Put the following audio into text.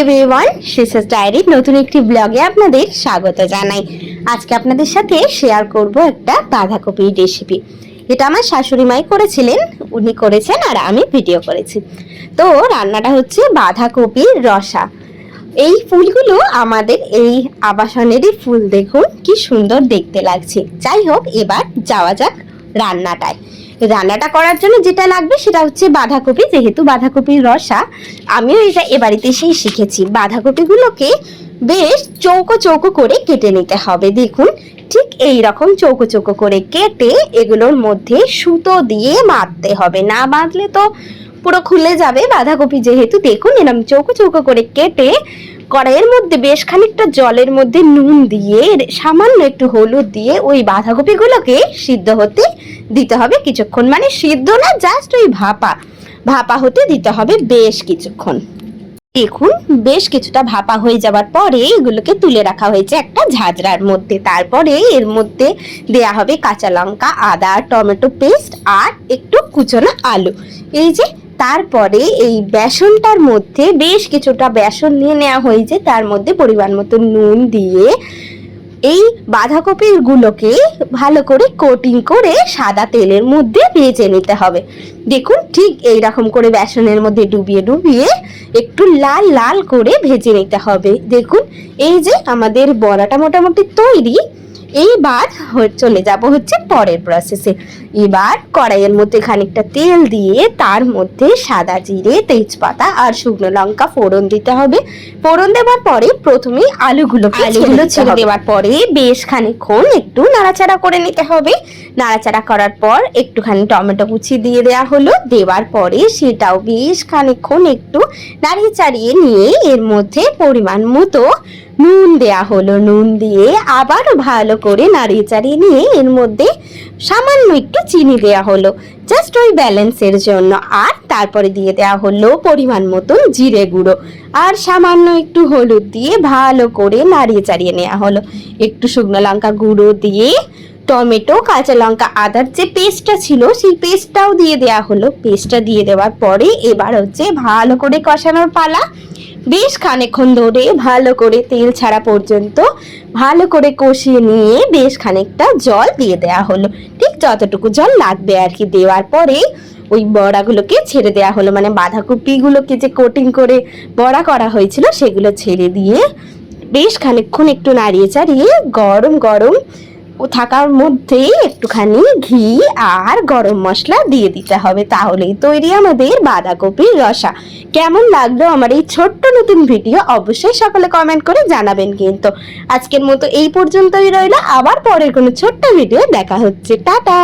Everyone সিসাস ডায়েরির নতুন একটি ব্লগে আপনাদের স্বাগত জানাই। আজকে আপনাদের সাথে শেয়ার করব একটা বাঁধাকপির রেসিপি এটা আমার শাশুড়ি মাই করেছিলেন, উনি করেছেন আর আমি ভিডিও করেছি। তো রান্নাটা হচ্ছে বাঁধাকপির রসা। এই ফুলগুলো আমাদের এই আবাসনেরই ফুল, দেখুন কি সুন্দর দেখতে লাগছে। যাই হোক, এবার যাওয়া যাক রান্নাটায়। রান্নাটা করার জন্য যেটা লাগবে সেটা হচ্ছে বাঁধাকপি, যেহেতু বাঁধাকপির রসা আমিও এটা এ বাড়িতে এসেই শিখেছি। বাঁধাকপিগুলোকে বেশ চৌকো চৌকো করে কেটে নিতে হবে। দেখুন, ঠিক এই রকম চৌকো চৌকো করে কেটে এগুলোর মধ্যে সুতো দিয়ে বাঁধতে হবে। না বাঁধলে তো পুরো খুলে যাবে বাঁধাকপি যেহেতু। দেখুন এরকম চৌকো চৌকো করে কেটে কড়াইয়ের মধ্যে বেশ খানিকটা জলের মধ্যে নুন দিয়ে সামান্য একটু হলুদ দিয়ে ওই বাঁধাকপিগুলোকে সিদ্ধ হতে দিতে হবে কিছুক্ষণ। মানে সিদ্ধ না জাস্ট ওই ভাপা। ভাপা হতে দিতে হবে বেশ কিছুক্ষণ। দেখুন, বেশ কিছুটা ভাপা হয়ে যাওয়ার পরে এগুলোকে তুলে রাখা হয়েছে একটা ঝাঁঝরার মধ্যে। তারপরে এর মধ্যে দেয়া হবে কাঁচা লঙ্কা, আদা, টমেটো পেস্ট আর একটু কুচনো আলু। এই যে, তারপরে এই বেসনটার মধ্যে বেশ কিছুটা বেসন নিয়ে নেওয়া হয়েছে। তার মধ্যে পরিমাণ মতো নুন দিয়ে এই বাঁধাকপিগুলোকে ভালো করে কোটিং করে সাদা তেলের মধ্যে ভেজে নিতে হবে। দেখুন, ঠিক এই রকম করে বেসনের মধ্যে ডুবিয়ে ডুবিয়ে একটু লাল লাল করে ভেজে নিতে হবে। দেখুন, এই যে আমাদের বড়াটা মোটামুটি তৈরি। এইবার চলে যাব হচ্ছে পরের প্রসেসে এবার কড়াইয়ের মধ্যে খানিকটা তেল দিয়ে তার মধ্যে সাদা জিরে তেজপাতা আর শুকনো লঙ্কা ফোড়ন দিতে হবে। ফোড়ন দেওয়ার পরে প্রথমে আলুগুলো আলুগুলো ছেড়ে দেওয়ার পরে বেশ খানিকক্ষণ একটু নাড়াচাড়া করে নিতে হবে। নাড়াচাড়া করার পর একটুখানি টমেটো কুচি দিয়ে দেওয়া হলো। দেওয়ার পরে সেটাও বেশ খানিকক্ষণ একটু নাড়িয়ে চাড়িয়ে নিয়ে এর মধ্যে পরিমাণ মতো নুন দেয়া হলো, নুন দিয়ে আবারও ভালো করে নাড়িয়ে চাড়িয়ে নিয়ে এর মধ্যে সামান্য একটু চিনি দেয়া হলো জাস্ট ওই ব্যালেন্সের জন্য। আর তারপরে দিয়ে দেওয়া হলো পরিমাণ মতো জিরে গুঁড়ো। আর সামান্য একটু হলুদ দিয়ে ভালো করে নাড়িয়ে চাড়িয়ে নেওয়া হলো। একটু শুকনো লঙ্কা গুঁড়ো দিয়ে টমেটো, কাঁচা লঙ্কা, আদার যে পেস্টটা ছিল, সেই পেস্টটাও দিয়ে দেওয়া হলো। পেস্টটা দিয়ে দেওয়ার পরে এবার হচ্ছে ভালো করে কষানোর পালা। বেশ খানিকক্ষণ ধরে ভালো করে তেল ছাড়া পর্যন্ত ভালো করে কষিয়ে নিয়ে বেশ খানিকটা জল দিয়ে দেওয়া হলো। ঠিক যতটুকু জল লাগবে আর কি দেওয়ার পরে ওই বড়াগুলোকে ছেড়ে দেওয়া হলো। মানে বাঁধাকপিগুলোকে যে কোটিং করে বড়া করা হয়েছিল সেগুলো ছেড়ে দিয়ে বেশ খানিকক্ষণ একটু নাড়িয়ে চাড়িয়ে গরম গরম ও থাকার মধ্যেই একটুখানি ঘি আর গরম মশলা দিয়ে দিতে হবে। তাহলেই তৈরি আমাদের বাঁধাকপির রসা। কেমন লাগল আমার এই ছোট্ট নতুন ভিডিও অবশ্যই সকলে কমেন্ট করে জানাবেন কিন্তু। আজকের মতো এই পর্যন্তই রইল। আবার পরের কোনো ছোট্ট ভিডিও দেখা হচ্ছে। টাটা!